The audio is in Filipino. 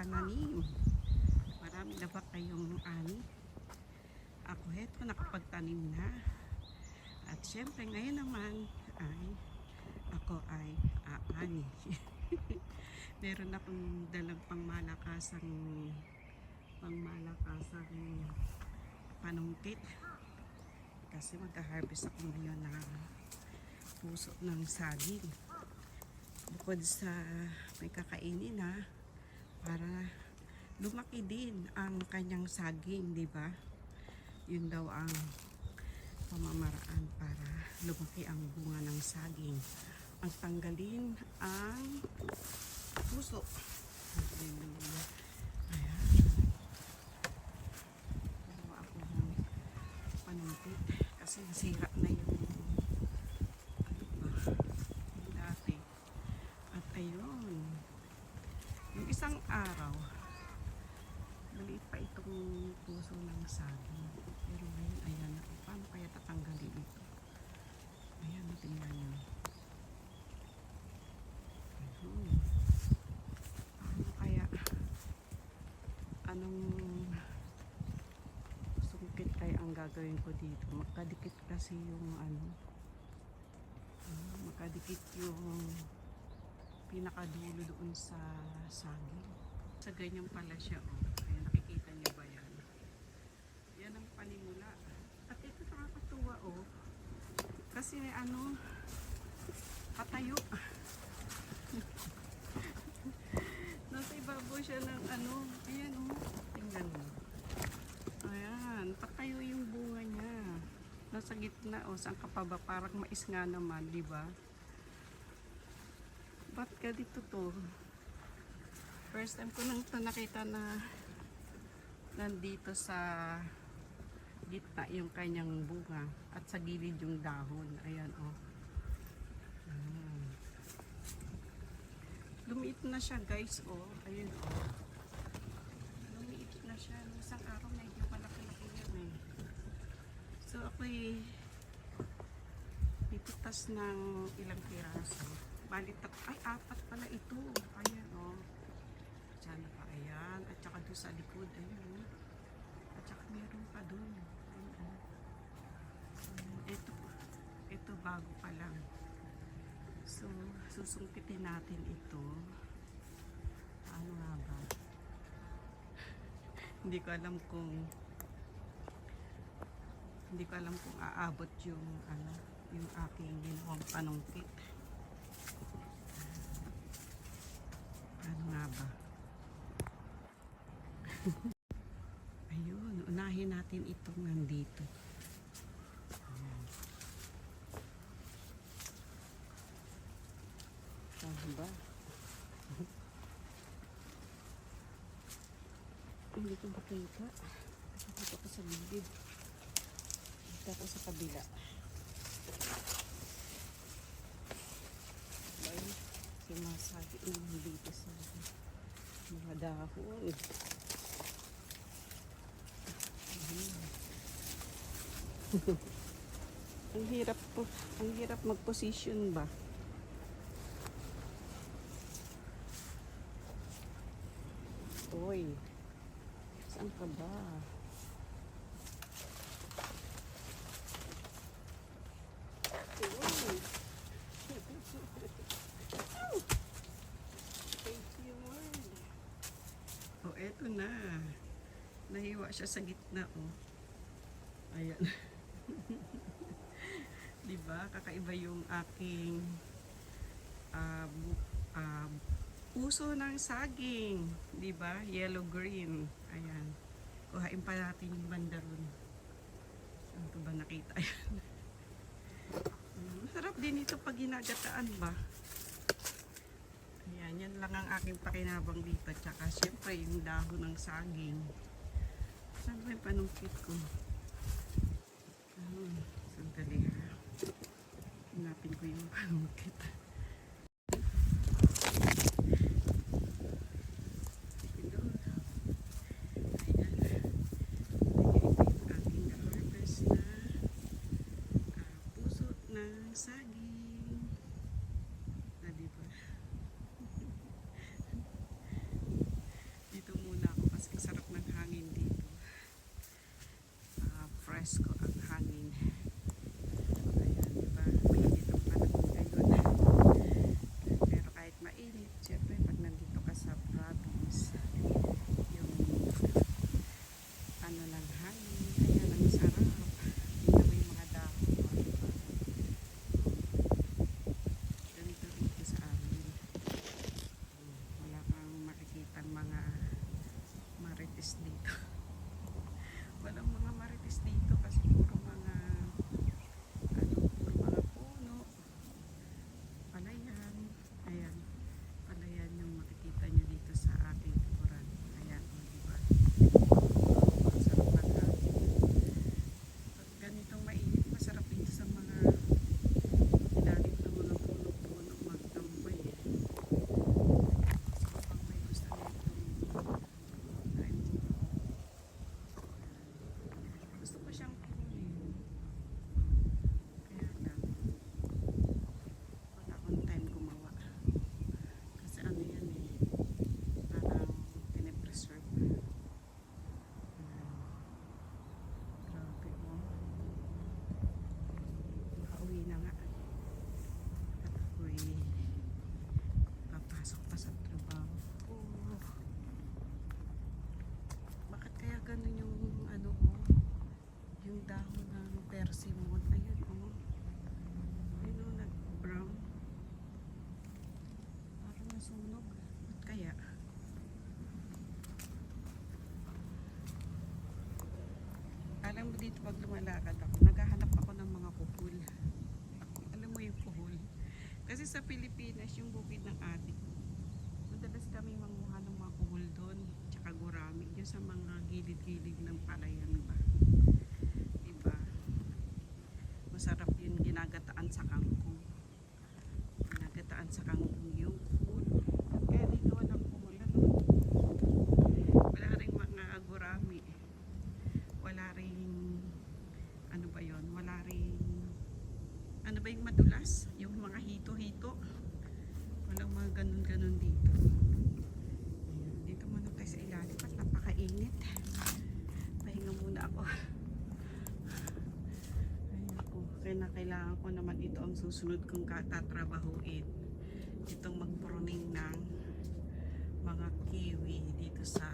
pananim. Marami na ba kayong ani? Ako heto nakapagtanim na. At syempre ngayon naman ay ako ay aani. Meron akong dalang pangmalakasang pangmalakasang panungkit. Kasi magka-harvest ako ngayon ng puso ng saging. Bukod sa may kakainin na para lumaki din ang kanyang saging, di ba? Yun daw ang pamamaraan para lumaki ang bunga ng saging. Ang tanggalin ang puso. Hallelujah. Ayan. Gawa ako ng panumpit kasi nasira na yung ano ba, yung dati. At ayun, yung isang araw, maliit pa itong puso ng saging. Pero ngayon, ayan, paano kaya tatanggalin ito? Ayan, tingnan nyo. Ayun. Paano kaya, anong sungkit kaya ang gagawin ko dito? Magkadikit kasi yung ano, magkadikit yung pinakadulo doon sa saging. Sa ganyan pala siya, oh. Ayan, nakikita niyo ba yan? Yan ang panimula. At ito nakakatuwa, oh. Kasi ano, katayo. Nasa ibabaw siya ng ano, ayan, oh. Tingnan mo. Ayan, patayo yung bunga niya. Nasa gitna, oh, saan ka pa ba? Parang mais nga naman, di ba? Ba't ka dito to? First time ko lang ito nakita na nandito sa gitna yung kanyang bunga at sa gilid yung dahon. Ayan, oh. Ayan. Lumiit na siya, guys, oh. Ayun, oh. Lumiit na siya. Isang araw, medyo malaki-laki yan, eh. So, ako'y pipitas ng ilang piraso. Bali, tat- ay, apat pala ito. Ayan, oh. Diyan pa, ayan. At saka doon sa likod, ayan, oh. At saka meron pa doon. Ayan, oh. Ayan, Ito, ito bago pa lang. So, susungkitin natin ito. Ano nga ba? Hindi ko alam kung hindi ko alam kung aabot yung ano, yung aking ginawang panungkit. Ano nga ba? Ayun, unahin natin itong nandito. Saan ba? Hindi ko makita. Dito ko sa bibig. Dito ako sa kabila. Ay, sumasagi naman dito sa mga dahon. Ang hirap po, ang hirap mag-position ba? Uy, saan ka ba? Na. Nahiwa siya sa gitna, oh. Ayan. Di ba? Kakaiba yung aking bu- ah, puso ng saging. Di ba? Yellow green. Ayan. Kuhain pa natin yung banda ron. Saan ko ba nakita yan? Mm, Masarap din ito pag ginagataan ba? Lang ang aking pakinabang dito. Tsaka syempre yung dahon ng saging. Saan ba yung panungkit ko? Ah, sandali ha. Hanapin ko yung panungkit. artist dito. Alam mo dito pag lumalakad ako, naghahanap ako ng mga kuhol. Alam mo yung kuhol? Kasi sa Pilipinas, yung bukid ng ate ko, madalas kami manguha ng mga kuhol doon. Tsaka gurami. Yung sa mga gilid-gilid ng palayan ba. Diba? Masarap yun ginagataan sa kangkong. Ginagataan sa kangkong yung kuhol. Kaya dito walang kuhol. Ano? Wala rin mga gurami wala ring ano ba yon wala ring ano ba yung madulas yung mga hito-hito walang mga ganun-ganun dito. Ayan, dito muna tayo sa ilalim at napakainit. Pahinga muna ako. Ayan po na. Kailangan ko naman ito ang susunod kong katatrabahuin. Itong magpruning ng mga kiwi dito sa